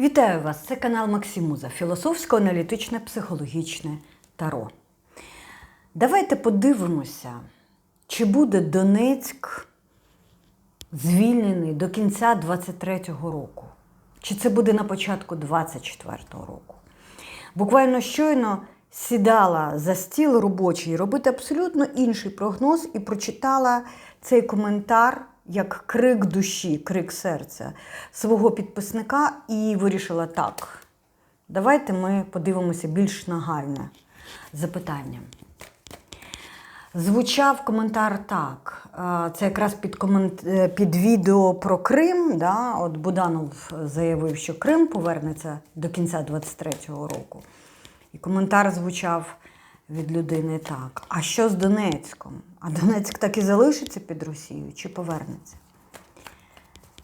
Вітаю вас! Це канал Максимуза, філософсько-аналітичне психологічне таро. Давайте подивимося, чи буде Донецьк звільнений до кінця 23-го року, чи це буде на початку 24-го року. Буквально щойно сідала за стіл робочий робити абсолютно інший прогноз і прочитала цей коментар як крик душі, крик серця свого підписника, і вирішила так. Давайте ми подивимося більш нагальне запитання. Звучав коментар так. е, Це якраз під, комент... е, під відео про Крим. Да? От Буданов заявив, що Крим повернеться до кінця 23-го року. І коментар звучав від людини так: а що з Донецьком? А Донецьк так і залишиться під Росією чи повернеться?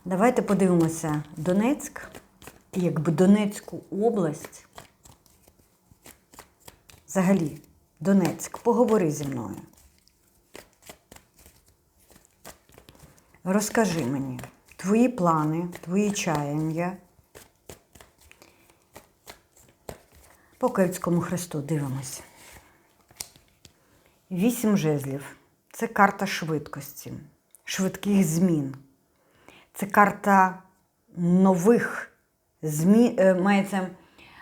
Давайте подивимося Донецьк, якби Донецьку область. Взагалі, Донецьк, поговори зі мною. Розкажи мені твої плани, твої чаяння. По Київському Христу дивимось. Вісім жезлів. Це карта швидкості, швидких змін. Це карта нових змін, е, мається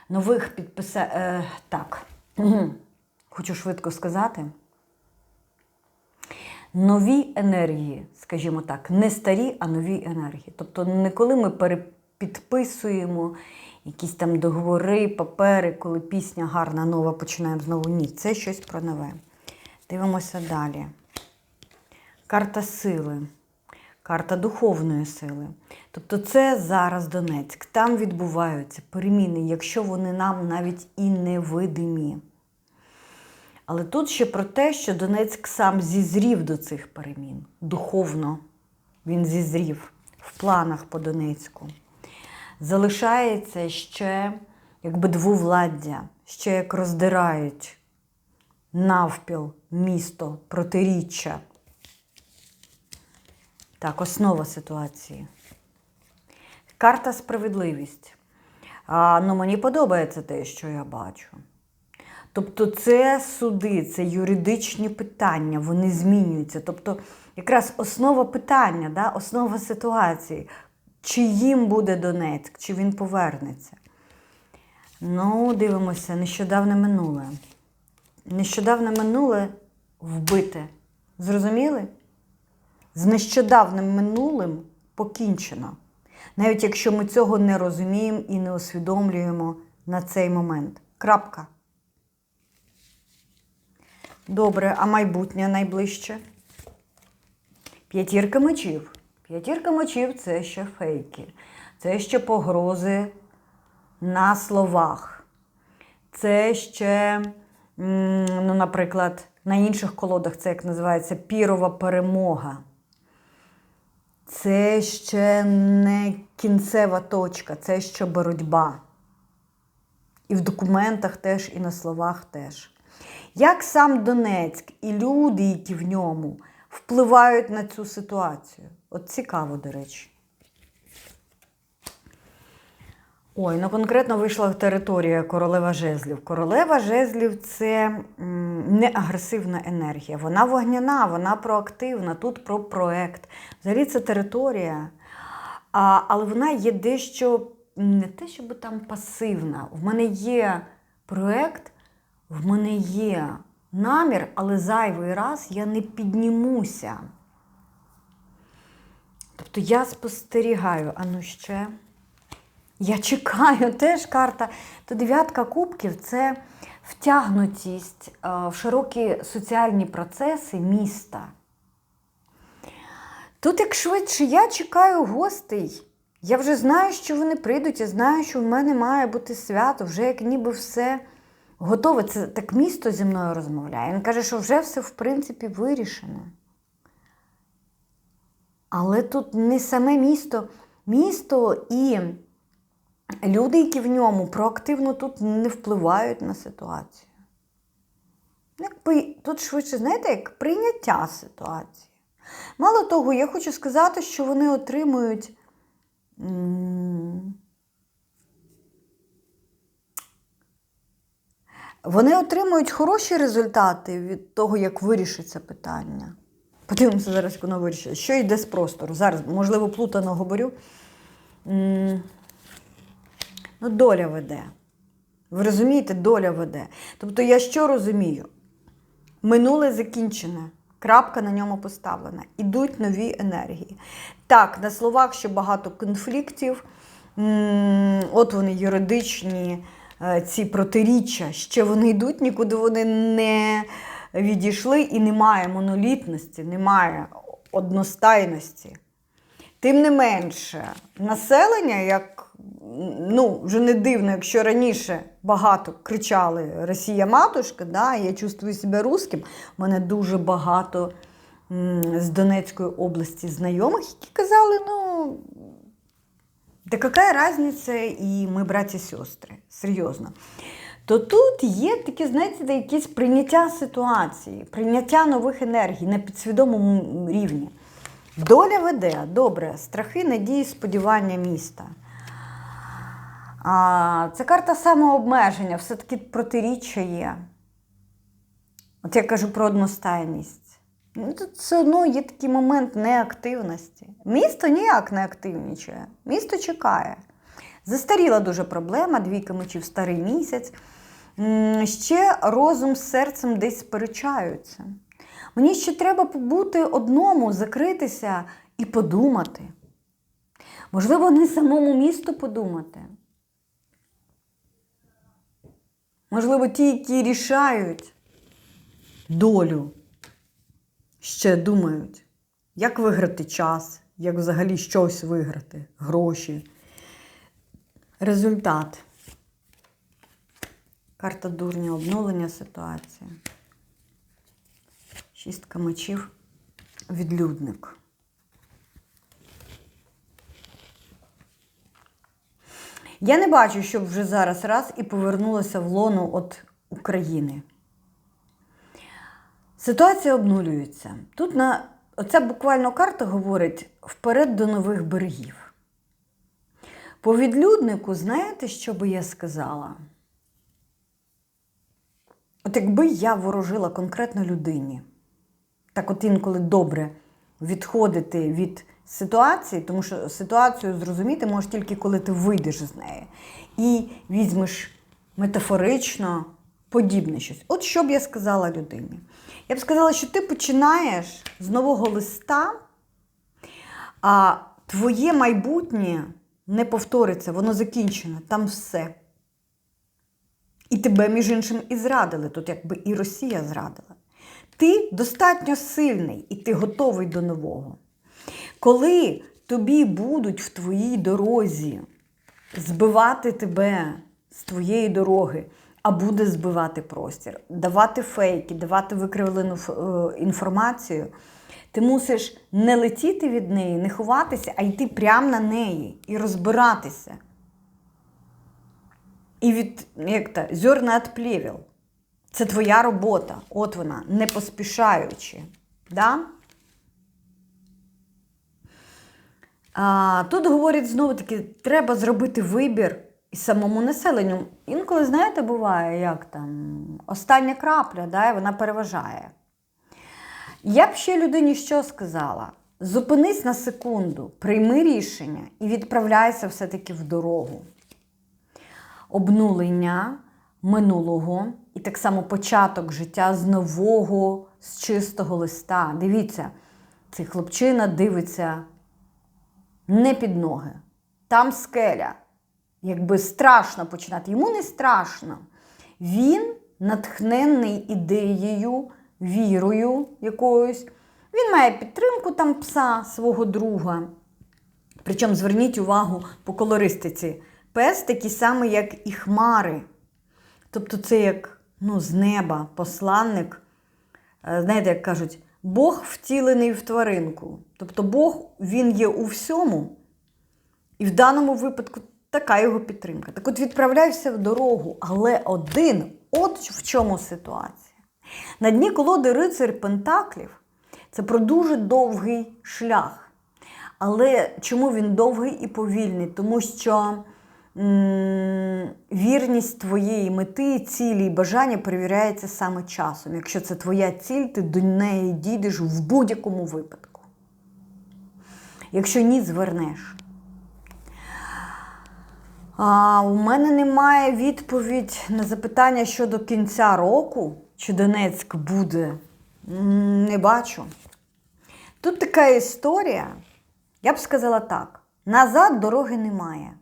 нових підписа... Е, так. Хочу швидко сказати. Нові енергії, скажімо так, не старі, а нові енергії. Тобто не коли ми перепідписуємо якісь там договори, папери, коли пісня гарна, нова, починаємо знову. Ні, це щось про нове. Дивимося далі. Карта сили, карта духовної сили. Тобто це зараз Донецьк. Там відбуваються переміни, якщо вони нам навіть і невидимі. Але тут ще про те, що Донецьк сам зізрів до цих перемін. Духовно він зізрів в планах по Донецьку. Залишається ще якби двовладдя, ще як роздирають навпіл місто, протиріччя. Так, основа ситуації. Карта справедливість. А, ну, мені подобається те, що я бачу. Тобто це суди, це юридичні питання, вони змінюються. Тобто, якраз основа питання, да, основа ситуації, чи їм буде Донецьк, чи він повернеться. Ну, дивимося, нещодавне минуле. Нещодавне минуле вбите. Зрозуміли? З нещодавним минулим покінчено. Навіть якщо ми цього не розуміємо і не усвідомлюємо на цей момент. Крапка. Добре, а майбутнє найближче? П'ятірка мечів. П'ятірка мечів це ще фейки. Це ще погрози на словах. Це ще, ну, наприклад, на інших колодах це як називається пірова перемога. Це ще не кінцева точка, це ще боротьба. І в документах теж, і на словах теж. Як сам Донецьк і люди, які в ньому, впливають на цю ситуацію? От цікаво, до речі. Ой, ну конкретно вийшла територія королева жезлів. Королева жезлів це не агресивна енергія. Вона вогняна, вона проактивна, тут про проект. Взагалі це територія, а, але вона є дещо не те, щоб там пасивна. В мене є проект, в мене є намір, але зайвий раз я не піднімуся. Тобто я спостерігаю, а ну ще. Я чекаю теж карта. То дев'ятка кубків це втягнутість е, в широкі соціальні процеси міста. Тут, як швидше, я чекаю гостей. Я вже знаю, що вони прийдуть, я знаю, що в мене має бути свято, вже як ніби все готове. Це так місто зі мною розмовляє. Він каже, що вже все в принципі вирішено. Але тут не саме місто, місто і люди, які в ньому проактивно тут не впливають на ситуацію. Ну, Якби тут швидше, знаєте, як прийняття ситуації. Мало того, я хочу сказати, що вони отримують вони отримують хороші результати від того, як вирішиться питання. Подивимося зараз, як воно вирішить. Що йде з простору? Зараз, можливо, плутано говорю. Ну, доля веде. Ви розумієте, доля веде. Тобто, я що розумію? Минуле закінчене, крапка на ньому поставлена. Ідуть нові енергії. Так, на словах ще багато конфліктів. От вони юридичні е, ці протиріччя, ще вони йдуть, нікуди вони не відійшли і немає монолітності, немає одностайності. Тим не менше, населення, як ну, вже не дивно, якщо раніше багато кричали Росія матушка, да, я чувствую себе русським, у мене дуже багато з Донецької області знайомих, які казали, ну, да яка разниця, і ми браті сестри, серйозно. То тут є такі, знаєте, якісь прийняття ситуації, прийняття нових енергій на підсвідомому рівні. Доля веде, добре, страхи, надії, сподівання міста. А, це карта самообмеження, все-таки протиріччя є. От я кажу про одностайність. Ну, Тут все одно є такий момент неактивності. Місто ніяк не активнічує, місто чекає. Застаріла дуже проблема, двійка мечів старий місяць. Ще розум з серцем десь сперечаються. Мені ще треба побути одному, закритися і подумати. Можливо, не самому місту подумати. Можливо, ті, які рішають долю, ще думають, як виграти час, як взагалі щось виграти, гроші. Результат. Карта дурня, обновлення ситуації. Шістка мечів, відлюдник. Я не бачу, щоб вже зараз раз і повернулася в лону от України. Ситуація обнулюється. Тут на оця буквально карта говорить вперед до нових берегів. По відлюднику, знаєте, що би я сказала? От якби я ворожила конкретно людині, так от інколи добре відходити від ситуації, тому що ситуацію зрозуміти можеш тільки коли ти вийдеш з неї. І візьмеш метафорично подібне щось. От що б я сказала людині? Я б сказала, що ти починаєш з нового листа, а твоє майбутнє не повториться, воно закінчено, там все. І тебе, між іншим, і зрадили. Тут якби і Росія зрадила. Ти достатньо сильний і ти готовий до нового. Коли тобі будуть в твоїй дорозі збивати тебе з твоєї дороги, а буде збивати простір, давати фейки, давати викривлену е, інформацію, ти мусиш не летіти від неї, не ховатися, а йти прямо на неї і розбиратися. І від як то, зерна від плевел. Це твоя робота. От вона, не поспішаючи. Да? А, тут говорять знову таки, треба зробити вибір і самому населенню. Інколи, знаєте, буває, як там остання крапля, да, і вона переважає. Я б ще людині що сказала? Зупинись на секунду, прийми рішення і відправляйся все-таки в дорогу. Обнулення минулого і так само початок життя з нового, з чистого листа. Дивіться, цей хлопчина дивиться не під ноги. Там скеля. Якби страшно починати. Йому не страшно. Він натхнений ідеєю, вірою якоюсь. Він має підтримку там пса свого друга. Причому зверніть увагу по колористиці. Пес такий самий, як і хмари. Тобто це як ну, з неба посланник. Е, Знаєте, як кажуть, Бог втілений в тваринку. Тобто Бог він є у всьому. І в даному випадку така його підтримка. Так от відправляйся в дорогу, але один, от в чому ситуація. На дні колоди рицар Пентаклів це про дуже довгий шлях. Але чому він довгий і повільний? Тому що вірність твоєї мети, цілі і бажання перевіряється саме часом. Якщо це твоя ціль, ти до неї дійдеш в будь-якому випадку. Якщо ні, звернеш. А, у мене немає відповідь на запитання щодо кінця року, чи Донецьк буде. Не бачу. Тут така історія, я б сказала так: назад дороги немає.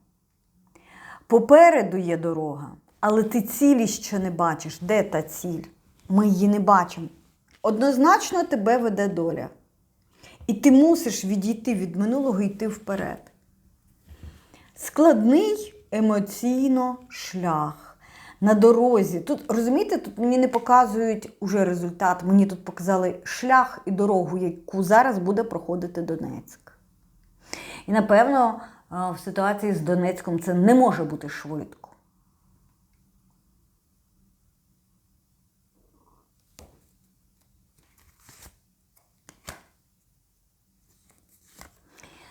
Попереду є дорога, але ти цілі ще не бачиш. Де та ціль? Ми її не бачимо. Однозначно тебе веде доля. І ти мусиш відійти від минулого і йти вперед. Складний емоційно шлях на дорозі. Тут, розумієте, тут мені не показують уже результат, мені тут показали шлях і дорогу, яку зараз буде проходити Донецьк. І напевно, в ситуації з Донецьком це не може бути швидко.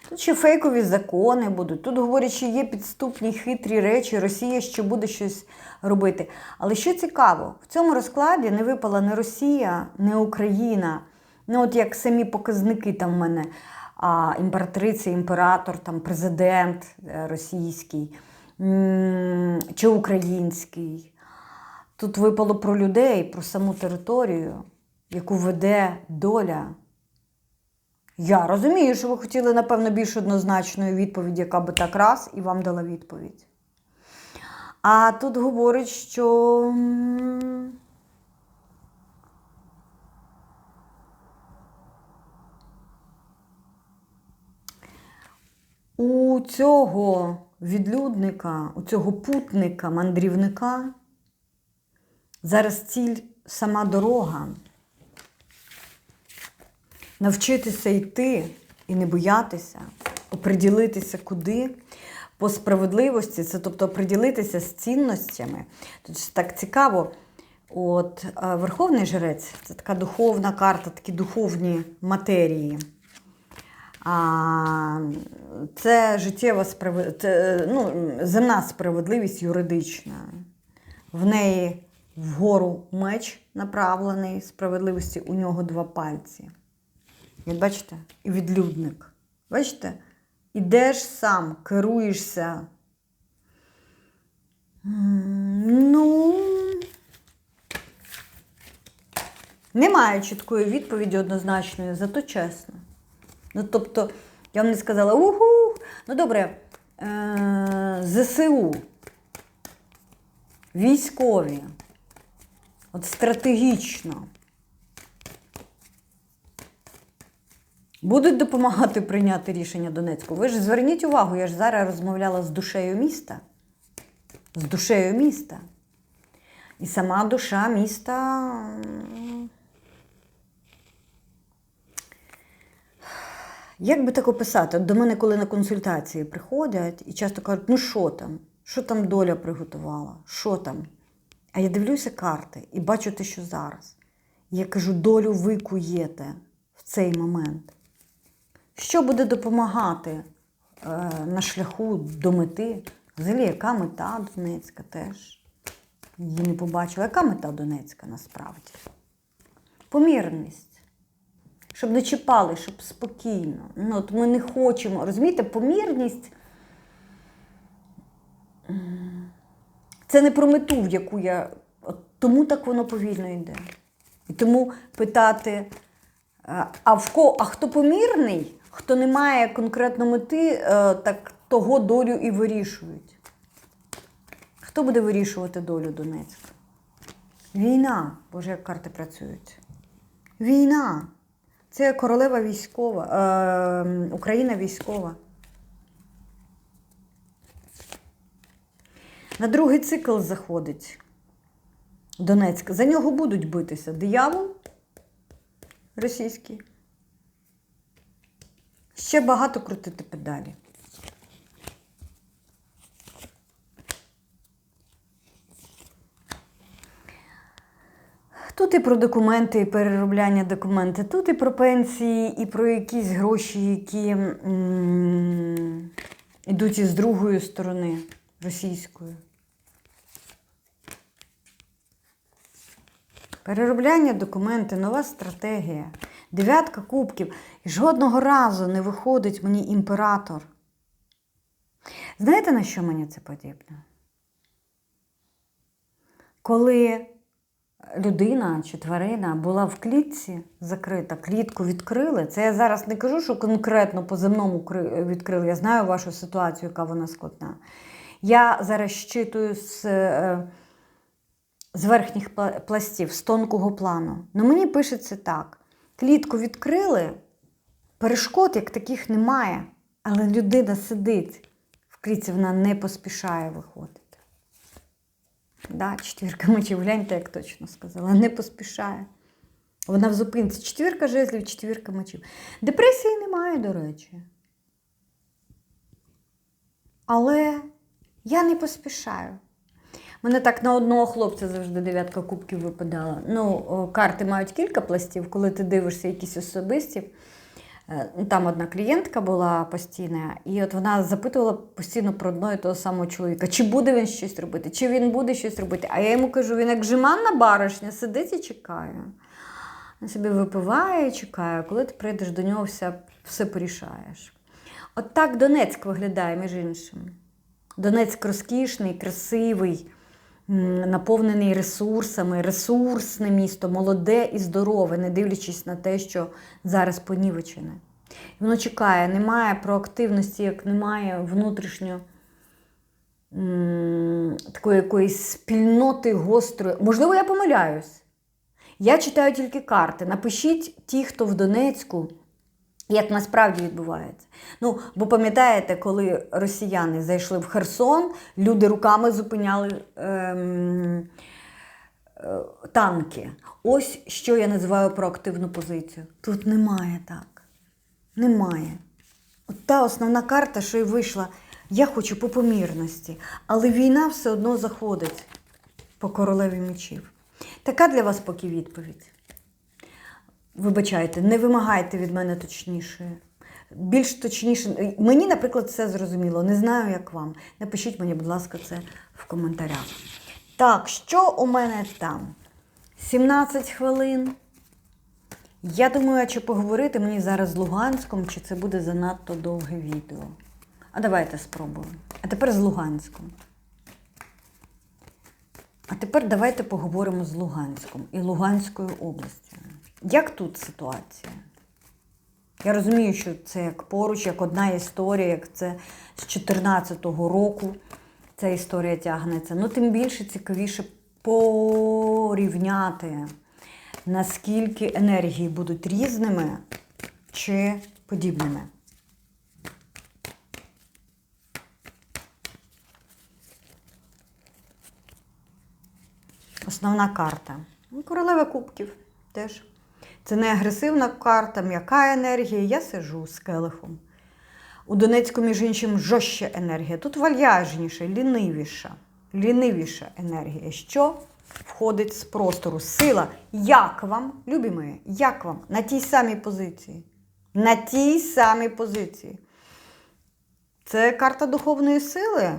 Тут ще фейкові закони будуть. Тут говорять, що є підступні хитрі речі, Росія ще буде щось робити. Але що цікаво, в цьому розкладі не випала не Росія, не Україна. Ну, от як самі показники там в мене а, імператриця, імператор, там президент е, російський чи український. Тут випало про людей, про саму територію, яку веде доля. Я розумію, що ви хотіли, напевно, більш однозначної відповіді, яка би так раз і вам дала відповідь. А тут говорить, що. У цього відлюдника, у цього путника, мандрівника зараз ціль сама дорога навчитися йти і не боятися, оприділитися куди. По справедливості, це тобто оприділитися з цінностями. Тут так цікаво. От Верховний жрець це така духовна карта, такі духовні матерії. А, це життєва справедливість, ну, земна справедливість юридична. В неї вгору меч направлений справедливості, у нього два пальці. Як бачите, і відлюдник. Бачите? Ідеш сам, керуєшся. Ну, немає чіткої відповіді однозначної, зато чесно. Ну, тобто, я вам не сказала, угу, ну добре, е- ЗСУ, військові, от стратегічно. Будуть допомагати прийняти рішення Донецьку. Ви ж зверніть увагу, я ж зараз розмовляла з душею міста. З душею міста. І сама душа міста. Як би так описати? До мене, коли на консультації приходять і часто кажуть, ну що там? Що там доля приготувала? Що там? А я дивлюся карти і бачу те, що зараз. Я кажу, долю ви куєте в цей момент. Що буде допомагати е, на шляху до мети? Взагалі, яка мета Донецька теж? Її не побачила. Яка мета Донецька насправді? Помірність. Щоб не чіпали, щоб спокійно. Ну, от ми не хочемо. Розумієте, помірність це не про мету, в яку я. От тому так воно повільно йде. І тому питати, а в ко, а хто помірний, хто не має конкретно мети, е, так того долю і вирішують. Хто буде вирішувати долю Донецька? Війна. Боже, як карти працюють. Війна. Це королева військова, е, Україна військова. На другий цикл заходить Донецьк. За нього будуть битися диявол російський. Ще багато крутити педалі. Тут і про документи, і переробляння документів, тут і про пенсії, і про якісь гроші, які йдуть із другої сторони. російською. Переробляння документи, нова стратегія. Дев'ятка кубків. І жодного разу не виходить мені імператор. Знаєте, на що мені це подібне? Коли людина чи тварина була в клітці закрита, клітку відкрили. Це я зараз не кажу, що конкретно по земному відкрили. Я знаю вашу ситуацію, яка вона складна. Я зараз щитую з, е, з верхніх пластів, з тонкого плану. Ну мені пишеться так: клітку відкрили, перешкод як таких немає, але людина сидить в клітці, вона не поспішає виходити. Да, четвірка мечів, гляньте, як точно сказала, не поспішає. Вона в зупинці. Четвірка жезлів, четвірка мечів. Депресії немає, до речі. Але я не поспішаю. Мене так на одного хлопця завжди дев'ятка кубків випадала. Ну, карти мають кілька пластів, коли ти дивишся якісь особисті. Е, ну, Там одна клієнтка була постійна, і от вона запитувала постійно про одного і того самого чоловіка, чи буде він щось робити, чи він буде щось робити. А я йому кажу, він як жеманна баришня, сидить і чекає. Він собі випиває чекає, коли ти прийдеш до нього, все, все порішаєш. От так Донецьк виглядає, між іншим. Донецьк розкішний, красивий, наповнений ресурсами, ресурсне місто, молоде і здорове, не дивлячись на те, що зараз понівечене. Воно чекає, немає проактивності, як немає внутрішньо такої якоїсь спільноти гострої. Можливо, я помиляюсь. Я читаю тільки карти. Напишіть ті, хто в Донецьку, як насправді відбувається. Ну, бо пам'ятаєте, коли росіяни зайшли в Херсон, люди руками зупиняли ем, е, танки. Ось що я називаю проактивну позицію. Тут немає так. Немає. От та основна карта, що й вийшла. Я хочу по помірності, але війна все одно заходить по королеві мечів. Така для вас поки відповідь. Вибачайте, не вимагайте від мене точнішої. Більш точніше, мені, наприклад, все зрозуміло. Не знаю, як вам. Напишіть мені, будь ласка, це в коментарях. Так, що у мене там? 17 хвилин. Я думаю, чи поговорити мені зараз з Луганськом, чи це буде занадто довге відео. А давайте спробуємо. А тепер з Луганськом. А тепер давайте поговоримо з Луганськом і Луганською областю. Як тут ситуація? Я розумію, що це як поруч, як одна історія, як це з 2014 року ця історія тягнеться. Ну, тим більше цікавіше порівняти, наскільки енергії будуть різними чи подібними. Основна карта. Королева кубків теж. Це не агресивна карта, м'яка енергія. Я сижу з келихом. У Донецьку, між іншим, жорстча енергія. Тут вальяжніша, лінивіша. Лінивіша енергія. Що входить з простору? Сила. Як вам, любі мої, як вам? На тій самій позиції. На тій самій позиції. Це карта духовної сили.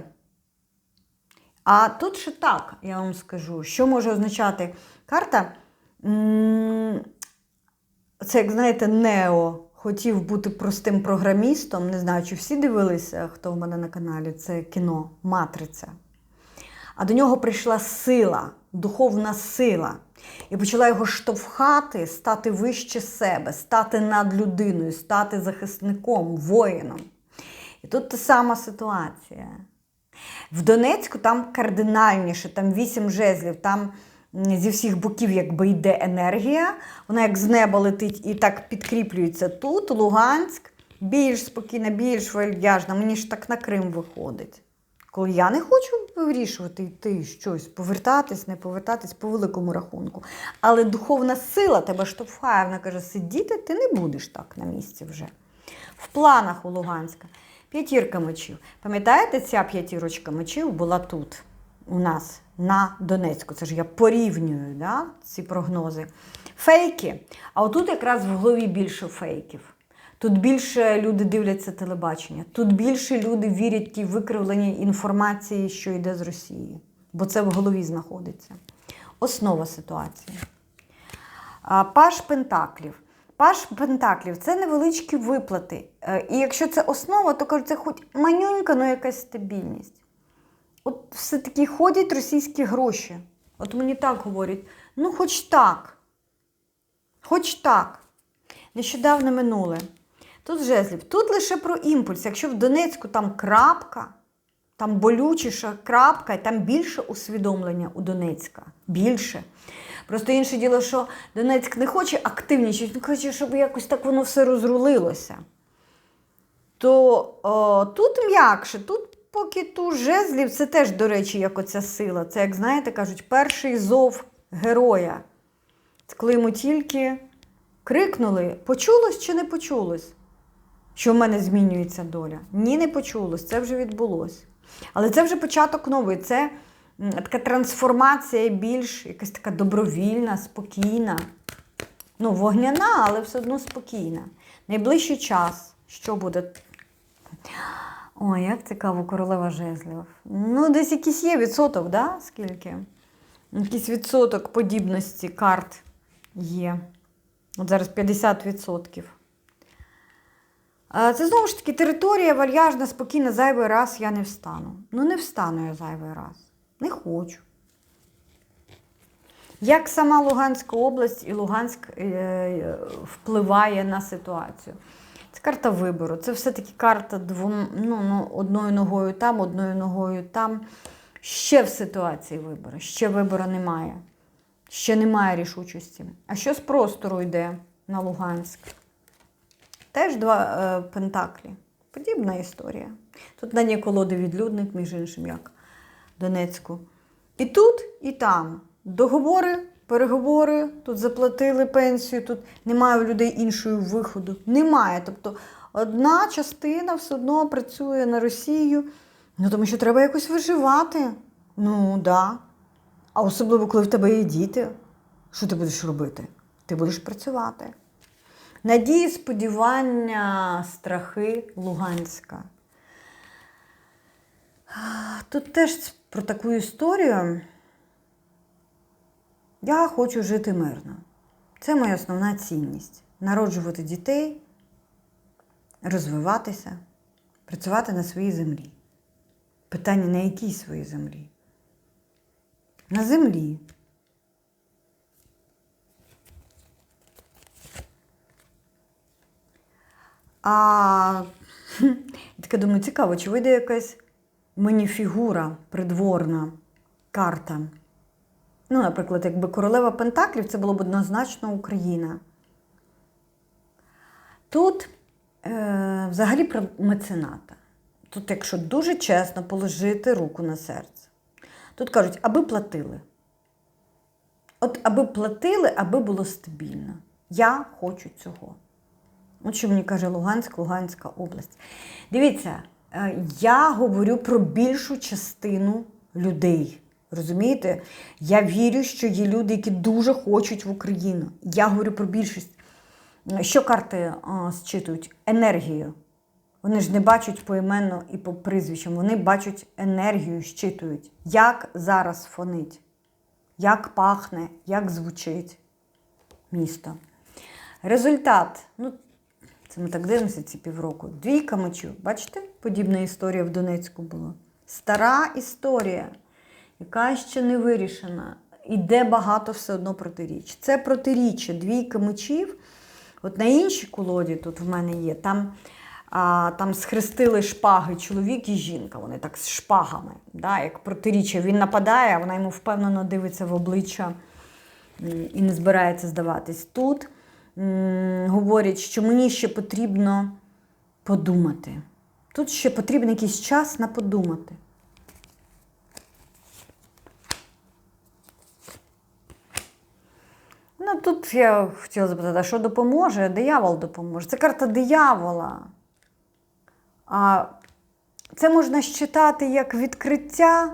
А тут ще так, я вам скажу, що може означати карта. Це, як знаєте, Нео хотів бути простим програмістом. Не знаю, чи всі дивилися, хто в мене на каналі, це кіно Матриця. А до нього прийшла сила, духовна сила. І почала його штовхати, стати вище себе, стати над людиною, стати захисником, воїном. І тут та сама ситуація. В Донецьку там кардинальніше, там вісім жезлів, там зі всіх боків якби йде енергія, вона як з неба летить і так підкріплюється тут, Луганськ, більш спокійна, більш вальяжна. Мені ж так на Крим виходить. Коли я не хочу вирішувати йти щось, повертатись, не повертатись по великому рахунку. Але духовна сила тебе штовхає, вона каже, сидіти ти не будеш так на місці вже. В планах у Луганська. П'ятірка мечів. Пам'ятаєте, ця п'ятірочка мечів була тут, у нас, на Донецьку. Це ж я порівнюю да, ці прогнози. Фейки. А отут якраз в голові більше фейків. Тут більше люди дивляться телебачення, тут більше люди вірять тій викривленій інформації, що йде з Росії, бо це в голові знаходиться. Основа ситуації. Паш Пентаклів. Паш Пентаклів це невеличкі виплати. Е, І якщо це основа, то це хоч манюнька, ну якась стабільність. От все-таки ходять російські гроші. От мені так говорять: ну, хоч так. Хоч так. Нещодавно минуле. Тут жезлів. Тут лише про імпульс. Якщо в Донецьку там крапка, там болючіша крапка, і там більше усвідомлення у Донецька. Більше. Просто інше діло, що Донецьк не хоче активнішати, він хоче, щоб якось так воно все розрулилося. То о, тут м'якше, тут поки ту жезлів, це теж, до речі, як оця сила. Це, як знаєте, кажуть, перший зов героя. Це коли йому тільки крикнули, почулось чи не почулось, що в мене змінюється доля. Ні, не почулось, це вже відбулося. Але це вже початок новий. Це така трансформація більш якась така добровільна, спокійна. Ну, вогняна, але все одно спокійна. Найближчий час, що буде? Ой, як цікаво, королева жезлів. Ну, десь якийсь є відсоток, да? Скільки? Якийсь відсоток подібності карт є. От зараз 50%. Це знову ж таки територія вальяжна, спокійна, зайвий раз я не встану. Ну, не встану я зайвий раз. Не хочу. Як сама Луганська область і Луганськ е, впливає на ситуацію? Це карта вибору. Це все-таки карта двом, ну, ну, одною ногою там, одною ногою там. Ще в ситуації вибору. Ще вибору немає. Ще немає рішучості. А що з простору йде на Луганськ? Теж два е, пентаклі. Подібна історія. Тут на ній колоди відлюдник, між іншим, як Донецьку. І тут, і там. Договори, переговори, тут заплатили пенсію, тут немає у людей іншого виходу. Немає. Тобто одна частина все одно працює на Росію, ну тому що треба якось виживати. Ну, так. Да. А особливо, коли в тебе є діти, що ти будеш робити? Ти будеш працювати. Надії, сподівання, страхи Луганська. Тут теж про таку історію. Я хочу жити мирно. Це моя основна цінність. Народжувати дітей, розвиватися, працювати на своїй землі. Питання на якій своїй землі? На землі. А таке думаю, цікаво, чи вийде якась мені фігура придворна карта. Ну, наприклад, якби королева Пентаклів, це було б однозначно Україна. Тут е, взагалі про мецената. Тут, якщо дуже чесно, положити руку на серце. Тут кажуть, аби платили. От аби платили, аби було стабільно. Я хочу цього. От що мені каже Луганськ, Луганська область. Дивіться, е, я говорю про більшу частину людей. Розумієте? Я вірю, що є люди, які дуже хочуть в Україну. Я говорю про більшість. Що карти а, зчитують? Енергію. Вони ж не бачать поіменно і по прізвищам, вони бачать енергію, щитують. Як зараз фонить, як пахне, як звучить місто. Результат. Ну, це ми так дивимося ці півроку. Двійка мечів. Бачите, подібна історія в Донецьку була. Стара історія, яка ще не вирішена. Іде багато все одно протиріч. Це протиріччя, двійка мечів. От на іншій колоді тут в мене є, там, а, там схрестили шпаги чоловік і жінка. Вони так з шпагами, да, як протиріччя. Він нападає, а вона йому впевнено дивиться в обличчя і не збирається здаватись. Тут м, говорять, що мені ще потрібно подумати. Тут ще потрібен якийсь час на подумати. Ну, тут я хотіла запитати, а що допоможе? Диявол допоможе. Це карта диявола. А це можна считати як відкриття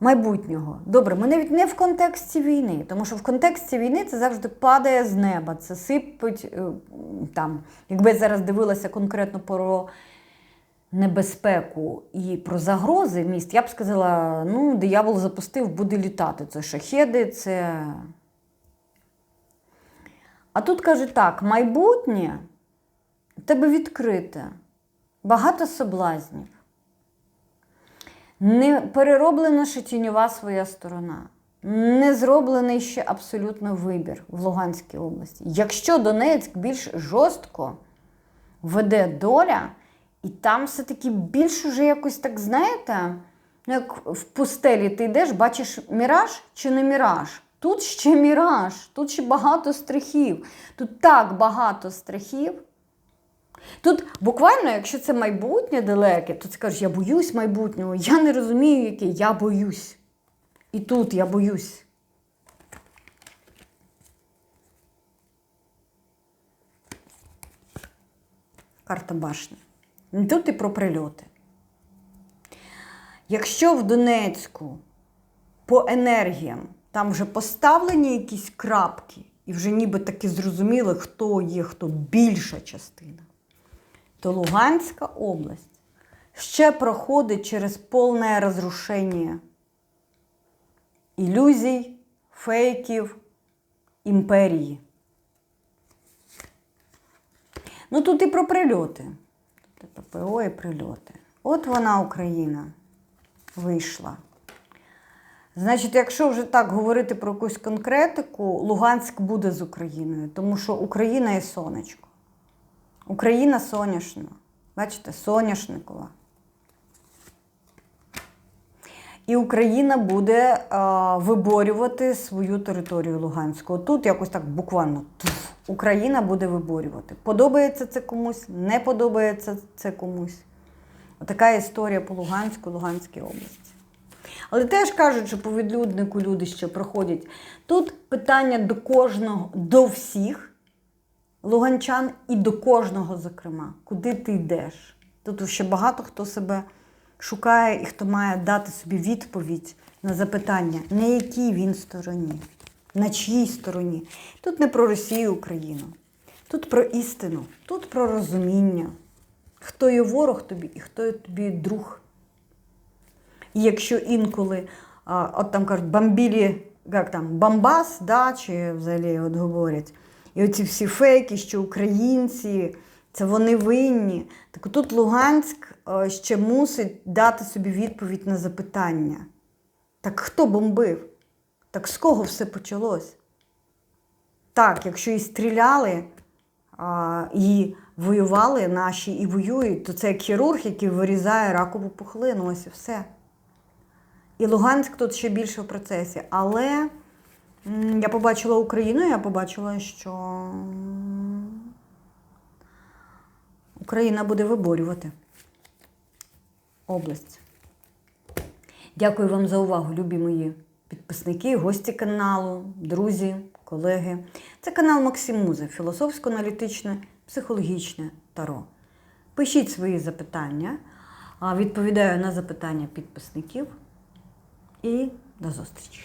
майбутнього. Добре, ми навіть не в контексті війни, тому що в контексті війни це завжди падає з неба, це сипить е, там. Якби я зараз дивилася конкретно про небезпеку і про загрози міст, я б сказала: ну, диявол запустив, буде літати. Це шахеди, це. А тут каже так: майбутнє тебе відкрите, багато соблазнів. Не перероблена ще тіньова своя сторона. Не зроблений ще абсолютно вибір в Луганській області. Якщо Донецьк більш жорстко веде доля, і там все-таки більш уже якось так, знаєте, як в пустелі ти йдеш, бачиш міраж чи не міраж? Тут ще міраж, тут ще багато страхів. Тут так багато страхів. Тут буквально, якщо це майбутнє далеке, то ти кажеш, я боюсь майбутнього, я не розумію, яке, я боюсь. І тут я боюсь. Карта башні. Тут і про прильоти. Якщо в Донецьку по енергіям там вже поставлені якісь крапки, і вже ніби таки зрозуміли, хто є, хто більша частина, то Луганська область ще проходить через повне розрушення ілюзій, фейків, імперії. Ну тут і про прильоти. ППО і прильоти. От вона, Україна, вийшла. Значить, якщо вже так говорити про якусь конкретику, Луганськ буде з Україною, тому що Україна є сонечко. Україна соняшна. Бачите, соняшникова. І Україна буде е, виборювати свою територію Луганську. Тут якось так буквально туф, Україна буде виборювати. Подобається це комусь, не подобається це комусь. Така історія по Луганську, Луганській області. Але теж кажуть, що по відлюднику люди ще проходять. Тут питання до кожного, до всіх луганчан і до кожного, зокрема, куди ти йдеш. Тут ще багато хто себе шукає і хто має дати собі відповідь на запитання, на якій він стороні, на чиїй стороні. Тут не про Росію, Україну, тут про істину, тут про розуміння, хто є ворог тобі і хто є тобі друг. І якщо інколи, от там кажуть, бомбілі, як там, бомбас, да, чи взагалі от говорять, і оці всі фейки, що українці, це вони винні. Так тут Луганськ е, ще мусить дати собі відповідь на запитання. Так хто бомбив? Так з кого все почалось? Так, якщо і стріляли, а, і воювали наші, і воюють, то це як хірург, який вирізає ракову пухлину, ось і все. І Луганськ тут ще більше в процесі. Але я побачила Україну, я побачила, що Україна буде виборювати область. Дякую вам за увагу, любі мої підписники, гості каналу, друзі, колеги. Це канал Максим Муза, філософсько-аналітичне, психологічне таро. Пишіть свої запитання, відповідаю на запитання підписників. І до зустрічі!